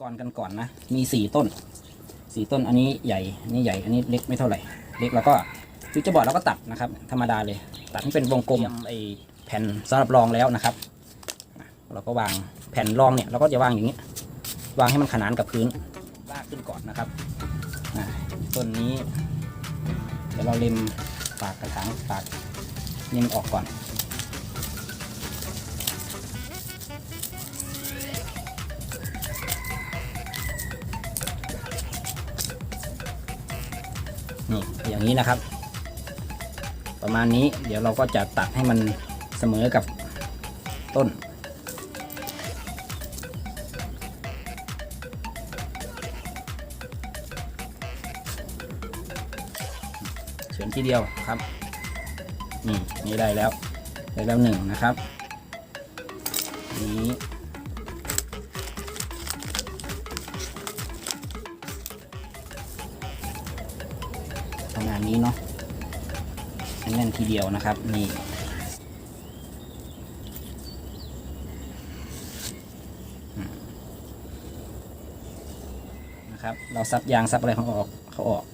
กรกันก่อนนะ มีสี่ต้นสี่ต้นอันนี้ใหญ่อันนี้ใหญ่อันนี้เล็กไม่เท่าไหร่ เล็กแล้วก็ฟิวเจอร์บอร์ดเราก็ตัดนะครับ ธรรมดาเลย ตัดให้เป็นวงกลมไอแผ่นสำหรับรองแล้วนะครับ เราก็วางแผ่นรองเนี่ยเราก็จะวางอย่างนี้ วางให้มันขนานกับพื้นลากขึ้นก่อนนะครับอ่าต้นนี้ เดี๋ยวเราเล็มปากกระถางปากนี่มันออกก่อน นี่อย่างนี้นะครับ ประมาณนี้เดี๋ยวเราก็จะตัดให้มันเสมอกับต้นเฉือนทีเดียวครับนี่นี่ได้แล้วได้แล้วหนึ่งนะครับนี้ ณนี้เนาะแน่นทีเดียวนะครับนี่นะครับ เราซับยางซับอะไรเขาออกเขาออก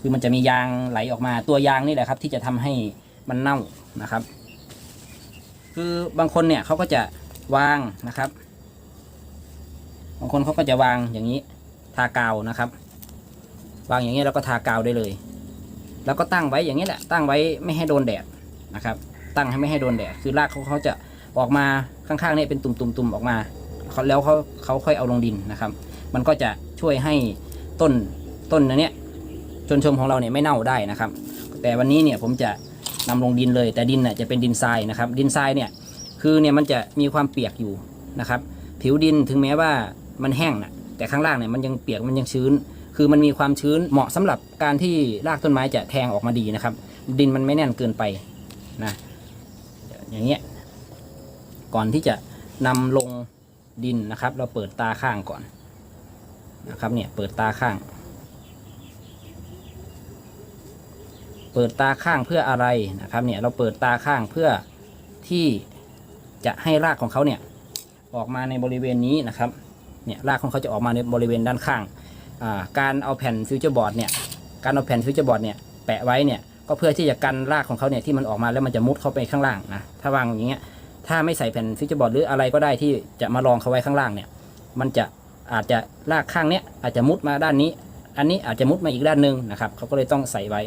คือมันจะมียางไหลออกมาตัวยางนี่แหละครับ ที่จะทำให้มันเน่านะครับ คือบางคนเนี่ยเขาก็จะวางนะครับ บางคนเขาก็จะวางอย่างนี้ทากาวนะครับ วางอย่างนี้แล้วก็ทากาวได้เลย แล้วก็ตั้งไว้อย่างนี้แหละตั้งไว้ไม่ให้โดนแดดนะครับ ตั้งให้ไม่ให้โดนแดดคือรากเขาเขาจะออกมาข้างๆเนี่ยเป็นตุ่มๆๆออกมาแล้วเขาเขาค่อยเอาลงดินนะครับ มันก็จะช่วยให้ต้นต้นอันเนี้ยชนชมของเราเนี่ยไม่เน่าได้นะครับ แต่วันนี้เนี่ยผมจะนำลงดินเลย แต่ดินเนี่ยจะเป็นดินทรายนะครับ ดินทรายเนี่ยคือเนี่ยมันจะมีความเปียกอยู่นะครับ ผิวดินถึงแม้ว่ามันแห้งนะแต่ข้างล่างเนี่ยมันยังเปียกมันยังชื้น คือมันมีความชื้นเหมาะสำหรับการที่รากต้นไม้จะแทงออกมาดีนะครับ ดินมันไม่แน่นเกินไปนะอย่างเงี้ยก่อนที่จะนำลงดินนะครับ เราเปิดตาข้างก่อนนะครับเนี่ยเปิดตาข้าง เปิดตาข้างเพื่ออะไรนะครับเนี่ยเราเปิดตาข้างเพื่อที่จะให้รากของเขาเนี่ยออกมาในบริเวณนี้นะครับเนี่ยรากของเขาจะออกมาในบริเวณด้านข้าง การเอาแผ่นฟิวเจอร์บอร์ดเนี่ยการเอาแผ่นฟิวเจอร์บอร์ดเนี่ยแปะไว้เนี่ยก็เพื่อที่จะกันรากของเขาเนี่ยที่มันออกมาแล้วมันจะมุดเข้าไปข้างล่างนะถ้าวางอย่างเงี้ยถ้าไม่ใส่แผ่นฟิวเจอร์บอร์ดหรืออะไรก็ได้ที่จะมารองเขาไว้ข้างล่างเนี่ยมันจะอาจจะรากข้างเนี้ยอาจจะมุดมาด้านนี้ อันนี้อาจจะมุดมาอีกด้านหนึ่งนะครับเขาก็เลยต้องใส่ไว้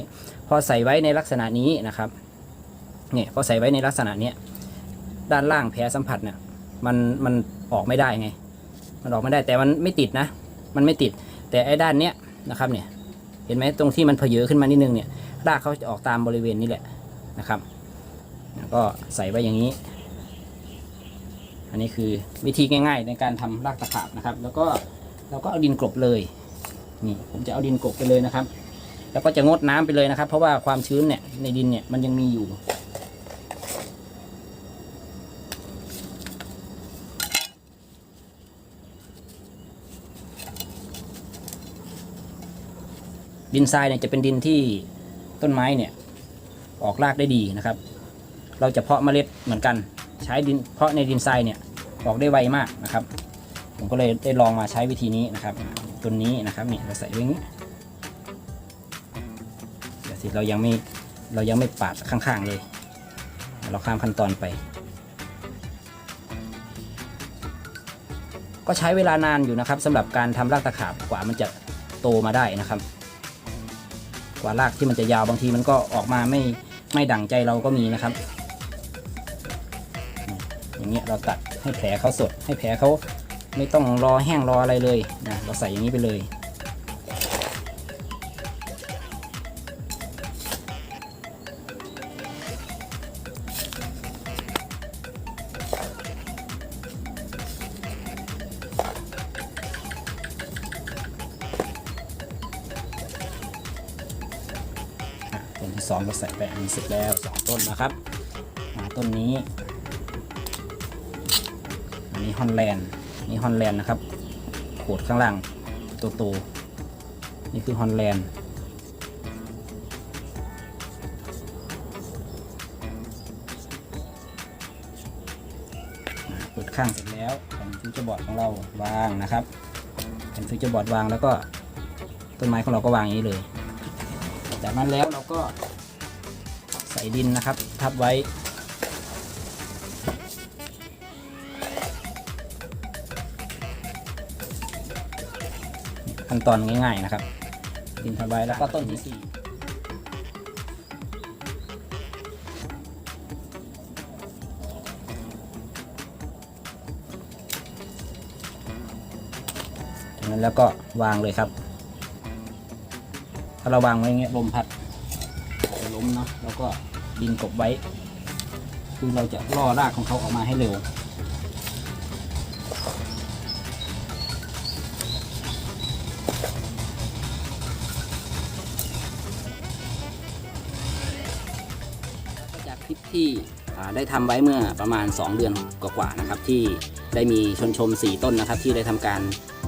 พอใส่ไว้ในลักษณะนี้นะครับเนี่ยพอใส่ไว้ในลักษณะเนี้ยด้านล่างแผลสัมผัสเนี่ยมันมันออกไม่ได้ไง มันออกไม่ได้แต่มันไม่ติดนะ มันไม่ติด แต่ไอ้ด้านเนี้ยนะครับเนี่ยเห็นไหมตรงที่มันเพเยอขึ้นมานิดนึงเนี่ยรากเขาจะออกตามบริเวณนี้แหละนะครับก็ใส่ไว้อย่างนี้ อันนี้คือวิธีง่าย ๆ ในการทำรากตะขาบนะครับ แล้วก็เราก็เอาดินกลบเลยนี่ผมจะเอาดินกลบไปเลยนะครับ แล้วก็จะงดน้ำไปเลยนะครับ เพราะว่าความชื้นเนี่ยในดินเนี่ยมันยังมีอยู่ ดินทรายเนี่ยจะเป็นดินที่ต้นไม้เนี่ยออกรากได้ดีนะครับ เราจะเพาะเมล็ดเหมือนกัน ใช้ดินเพาะในดินทรายเนี่ยออกได้ไวมากนะครับ ผมก็เลยได้ลองมาใช้วิธีนี้นะครับต้นนี้นะครับนี่เราใส่ไว้อย่างนี้เดี๋ยวสิเรายังไม่เรายังไม่ปาดข้างๆเลย เราข้ามขั้นตอนไป ก็ใช้เวลานานอยู่นะครับสำหรับการทำรากตะขาบกว่ามันจะโตมาได้นะครับ กว่ารากที่มันจะยาวบางทีมันก็ออกมาไม่ไม่ดั่งใจเราก็มีนะครับ อย่างเงี้ยเราตัดให้แผลเขาสดให้แผลเขาไม่ต้องรอแห้งรออะไรเลยนะเราใส่อย่างนี้ไปเลย องเราใส่ไปอันเสร็จแล้วสองต้นนะครับอ่าต้นนี้อันนี้ฮอนแลนด์นี่ฮอนแลนด์นะครับโขดข้างล่างโตนี่คือฮอนแลนด์เปิดข้างเสร็จแล้วแผ่นฟิวเจอร์บอร์ดของเราวางนะครับแผ่นฟิวเจอร์บอร์ดวางแล้วก็ต้นไม้ของเราก็วางอย่างนี้เลย จากนั้นแล้วเราก็ ใส่ดินนะครับ ทับไว้ ขั้นตอนง่ายๆนะครับ ดินทับไว้แล้วก็ต้นที่สี่จากนั้นแล้วก็วางเลยครับ ถ้าเราวางไว้อย่างเงี้ยลมพัด เนาะแล้วก็ดินกบไว้ คือเราจะล่อรากของเขาออกมาให้เร็วจากคลิปที่ได้ทำไว้เมื่อประมาณ 2 เดือนกว่าๆนะครับ ที่ได้มีชนชม 4 ต้นนะครับ ที่ได้ทำการ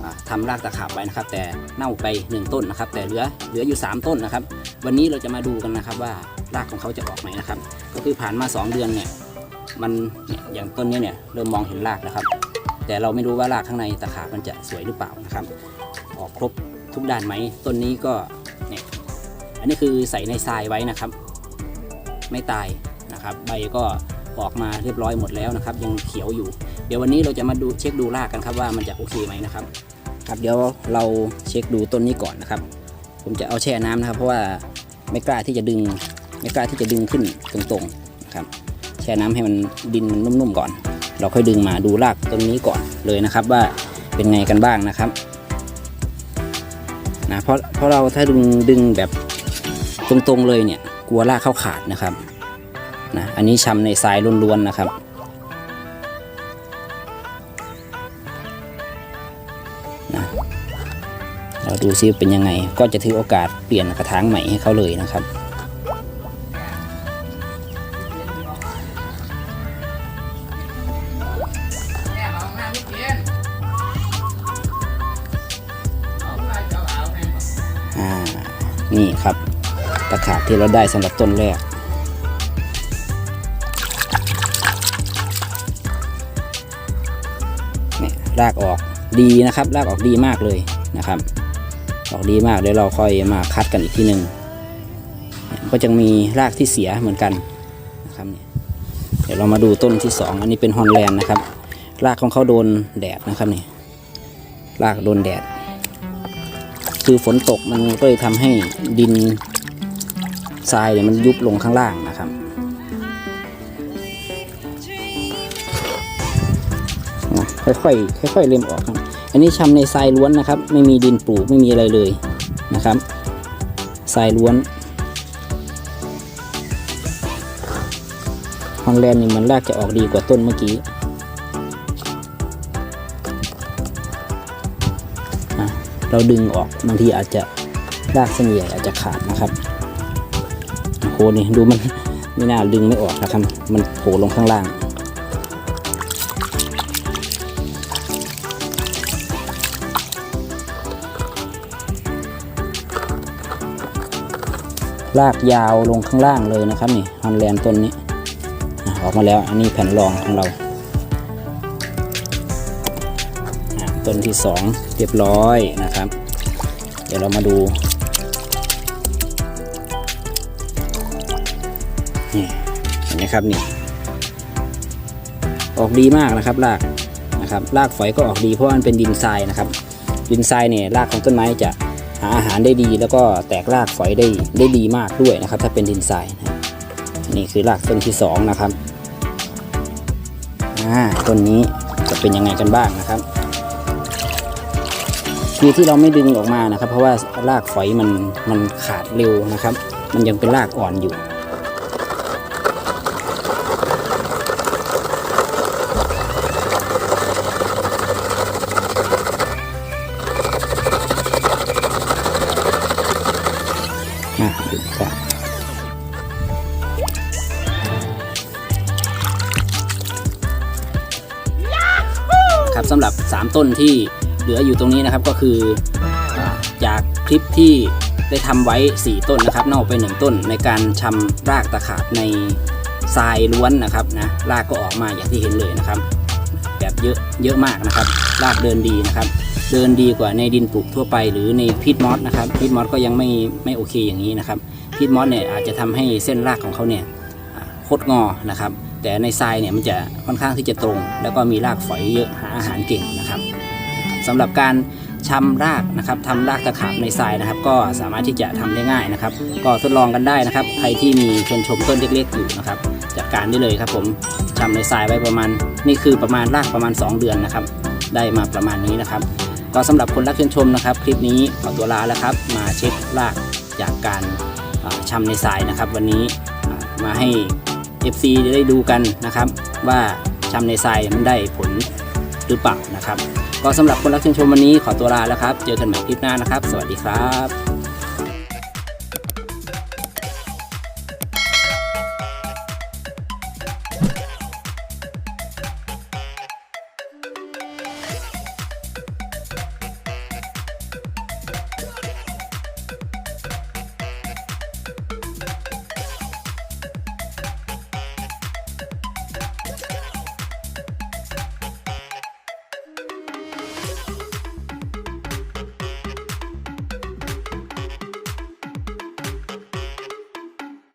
อ่าทำรากตะขาบไว้นะครับ แต่เน่าไป 1 ต้นนะครับ แต่เหลือเหลืออยู่ 3 ต้นนะครับ วันนี้เราจะมาดูกันนะครับว่า รากของเขาจะออกไหมนะครับ ก็คือผ่านมา 2 เดือนเนี่ยมันเนี่ยอย่างต้นนี้เนี่ยเริ่มมองเห็นรากแล้วครับ แต่เราไม่รู้ว่ารากข้างในตะขาบมันจะสวยหรือเปล่านะครับ ออกครบทุกด้านไหมต้นนี้ก็เนี่ยอันนี้คือใส่ในทรายไว้นะครับ ไม่ตายนะครับ ใบก็ออกมาเรียบร้อยหมดแล้วนะครับ ยังเขียวอยู่ เดี๋ยววันนี้เราจะมาดูเช็คดูรากกันครับว่ามันจะโอเคไหมนะครับ ครับเดี๋ยวเราเช็คดูต้นนี้ก่อนนะครับ ผมจะเอาแช่น้ำนะครับ เพราะว่าไม่กล้าที่จะดึง ไม่กล้าที่จะดึงขึ้นตรงๆครับแช่น้ำให้มันดินมันนุ่มๆก่อน เราค่อยดึงมาดูรากต้นนี้ก่อนเลยนะครับว่าเป็นไงกันบ้างนะครับนะเพราะเพราะเราถ้าดึงดึงแบบตรงๆเลยเนี่ยกลัวรากเข้าขาดนะครับนะอันนี้ชำในทรายล้วนๆนะครับนะเราดูซิเป็นยังไงก็จะถือโอกาสเปลี่ยนกระถางใหม่ให้เขาเลยนะครับ นี่ครับตะขาบที่เราได้สำหรับต้นแรกเนี่ยรากออกดีนะครับ รากออกดีมากเลยนะครับ ออกดีมากเดี๋ยวเราค่อยมาคัดกันอีกทีหนึ่งก็จะมีรากที่เสียเหมือนกันนะครับเนี่ยเดี๋ยวเรามาดูต้นที่สองอันนี้เป็นฮอนแลนด์นะครับ รากของเขาโดนแดดนะครับนี่รากโดนแดด คือฝนตกมันก็เลยทำให้ดินทรายเนี่ยมันยุบลงข้างล่างนะครับ ค่อยๆค่อยๆเล็มออกครับ อันนี้ชำในทรายล้วนนะครับ ไม่มีดินปลูกไม่มีอะไรเลยนะครับทรายล้วนฮอนแลนด์นี่มันรากจะออกดีกว่าต้นเมื่อกี้ เราดึงออกบางทีอาจจะรากเส้นใหญ่อาจจะขาดนะครับโอ้โหนี่ดูมันไม่น่าดึงไม่ออกนะครับ มันโผล่ลงข้างล่างลากยาวลงข้างล่างเลยนะครับนี่ฮอนแลนด์ต้นนี้ออกมาแล้วอันนี้แผ่นรองของเรา ต้นที่สองเรียบร้อยนะครับ เดี๋ยวเรามาดูนี่เห็นไหมครับนี่ออกดีมากนะครับรากนะครับรากฝอยก็ออกดีเพราะมันเป็นดินทรายนะครับ ดินทรายเนี่ยรากของต้นไม้จะหาอาหารได้ดี แล้วก็แตกรากฝอยได้ได้ดีมากด้วยนะครับ ถ้าเป็นดินทรายนะนี่คือรากต้นที่สองนะครับอ่าต้นนี้จะเป็นยังไงกันบ้างนะครับ คือที่เราไม่ดึงออกมานะครับ เพราะว่ารากฝอยมันมันขาดเร็วนะครับ มันยังเป็นรากอ่อนอยู่อะดูครับครับสำหรับ 3 ต้นที่ เหลืออยู่ตรงนี้นะครับก็คือจากคลิปที่ได้ทำไว้ 4 ต้นนะครับนอกไป 1 ต้นในการชำรากตะขาบในทรายล้วนนะครับนะรากก็ออกมาอย่างที่เห็นเลยนะครับ แบบเยอะเยอะมากนะครับ รากเดินดีนะครับ เดินดีกว่าในดินปลูกทั่วไป หรือในพีทมอสนะครับพีทมอสก็ยังไม่ไม่โอเคอย่างนี้นะครับพีทมอสเนี่ยอาจจะทำให้เส้นรากของเขาเนี่ยคดงอนะครับ แต่ในทรายเนี่ยมันจะค่อนข้างที่จะตรง แล้วก็มีรากฝอยเยอะหาอาหารเก่ง สำหรับการชำรากนะครับทำรากตะขาบในทรายนะครับ ก็สามารถที่จะทำได้ง่ายนะครับ ก็ทดลองกันได้นะครับ ใครที่มีชนชมต้นเล็กๆอยู่นะครับจัดการได้เลยครับผมชำในทรายไว้ประมาณนี่คือประมาณรากประมาณ 2 เดือนนะครับ ได้มาประมาณนี้นะครับ ก็สำหรับคนรักชนชมนะครับ คลิปนี้ขอตัวลาแล้วครับ มาเช็ครากจากการอ่าชำในทรายนะครับ วันนี้มาให้ FC ได้ดูกันนะครับ ว่าชำในทรายมันได้ผลหรือเปล่านะครับ ก็สำหรับคนรักชมชมวันนี้ขอตัวลาแล้วครับ เจอกันใหม่คลิปหน้านะครับ สวัสดีครับ